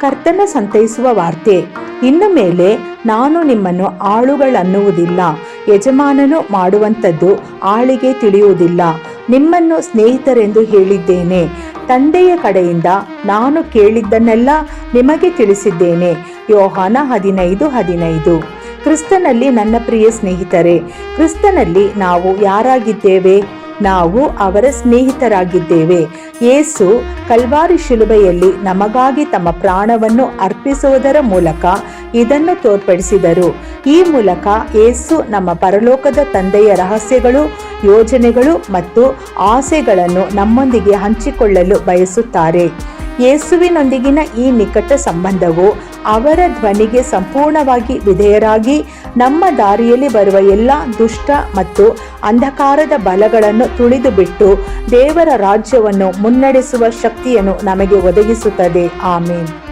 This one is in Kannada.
ಕರ್ತನ ಸಂತೈಸುವ ವಾರ್ತೆ. ಇನ್ನು ಮೇಲೆ ನಾನು ನಿಮ್ಮನ್ನು ಆಳುಗಳನ್ನುವುದಿಲ್ಲ. ಯಜಮಾನನು ಮಾಡುವಂಥದ್ದು ಆಳಿಗೆ ತಿಳಿಯುವುದಿಲ್ಲ. ನಿಮ್ಮನ್ನು ಸ್ನೇಹಿತರೆಂದು ಹೇಳಿದ್ದೇನೆ. ತಂದೆಯ ಕಡೆಯಿಂದ ನಾನು ಕೇಳಿದ್ದನ್ನೆಲ್ಲ ನಿಮಗೆ ತಿಳಿಸಿದ್ದೇನೆ. ಯೋಹಾನ ಹದಿನೈದು ಹದಿನೈದು. ಕ್ರಿಸ್ತನಲ್ಲಿ ನನ್ನ ಪ್ರಿಯ ಸ್ನೇಹಿತರೆ, ಕ್ರಿಸ್ತನಲ್ಲಿ ನಾವು ಯಾರಾಗಿದ್ದೇವೆ? ನಾವು ಅವರ ಸ್ನೇಹಿತರಾಗಿದ್ದೇವೆ. ಏಸು ಕಲ್ವಾರಿ ಶಿಲುಬೆಯಲ್ಲಿ ನಮಗಾಗಿ ತಮ್ಮ ಪ್ರಾಣವನ್ನು ಅರ್ಪಿಸುವುದರ ಮೂಲಕ ಇದನ್ನು ತೋರ್ಪಡಿಸಿದರು. ಈ ಮೂಲಕ ಏಸು ನಮ್ಮ ಪರಲೋಕದ ತಂದೆಯ ರಹಸ್ಯಗಳು, ಯೋಜನೆಗಳು ಮತ್ತು ಆಸೆಗಳನ್ನು ನಮ್ಮೊಂದಿಗೆ ಹಂಚಿಕೊಳ್ಳಲು ಬಯಸುತ್ತಾರೆ. ಯೇಸುವಿನೊಂದಿಗಿನ ಈ ನಿಕಟ ಸಂಬಂಧವು ಅವರ ಧ್ವನಿಗೆ ಸಂಪೂರ್ಣವಾಗಿ ವಿಧೇಯರಾಗಿ ನಮ್ಮ ದಾರಿಯಲ್ಲಿ ಬರುವ ಎಲ್ಲ ದುಷ್ಟ ಮತ್ತು ಅಂಧಕಾರದ ಬಲಗಳನ್ನು ತುಳಿದು ಬಿಟ್ಟು ದೇವರ ರಾಜ್ಯವನ್ನು ಮುನ್ನಡೆಸುವ ಶಕ್ತಿಯನ್ನು ನಮಗೆ ಒದಗಿಸುತ್ತದೆ. ಆಮೇನ್.